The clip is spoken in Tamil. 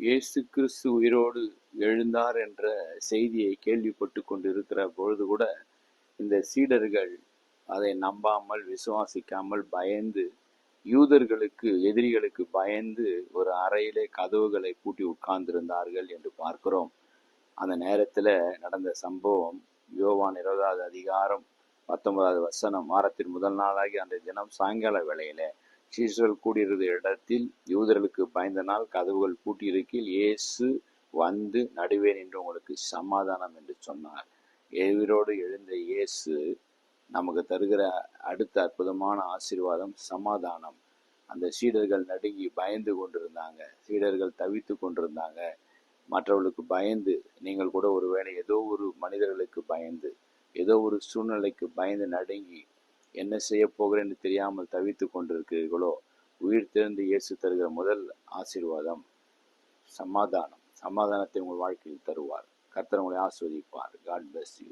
இயேசு கிறிஸ்து உயிரோடு எழுந்தார் என்ற செய்தியை கேள்விப்பட்டு கொண்டிருக்கிற பொழுது கூட இந்த சீடர்கள் அதை நம்பாமல் விசுவாசிக்காமல் பயந்து யூதர்களுக்கு எதிரிகளுக்கு பயந்து ஒரு அறையிலே கதவுகளை பூட்டி உட்கார்ந்திருந்தார்கள் என்று பார்க்கிறோம். அந்த நேரத்தில் நடந்த சம்பவம் யோவான் இருபதாவது அதிகாரம் பத்தொன்பதாவது வசனம் வாரத்தின் முதல் நாளாகி அந்த தினம் சாயங்கால வேளையில சீசர்கள் கூடியிருந்த இடத்தில் யூதர்களுக்கு பயந்த நாள் கதவுகள் பூட்டியிருக்கில் இயேசு வந்து நடுவே நின்று உங்களுக்கு சமாதானம் என்று சொன்னார். ஏவிரோடு எழுந்த இயேசு நமக்கு தருகிற அடுத்த அற்புதமான ஆசீர்வாதம் சமாதானம். அந்த சீடர்கள் நடுங்கி பயந்து கொண்டிருந்தாங்க. சீடர்கள் தவித்து கொண்டிருந்தாங்க. மற்றவர்களுக்கு பயந்து நீங்கள் கூட ஒருவேளை ஏதோ ஒரு மனிதர்களுக்கு பயந்து ஏதோ ஒரு சூழ்நிலைக்கு பயந்து நடுங்கி என்ன செய்ய போகிறேன்னு தெரியாமல் தவித்து கொண்டிருக்கிறீர்களோ? உயிர் திறந்து இயேசு தருகிற முதல் ஆசீர்வாதம் சமாதானம். சமாதானத்தை உங்கள் வாழ்க்கையில் தருவார். கர்த்தர் உங்களை ஆஸ்வதிப்பார் காட் பிளஸ் யூ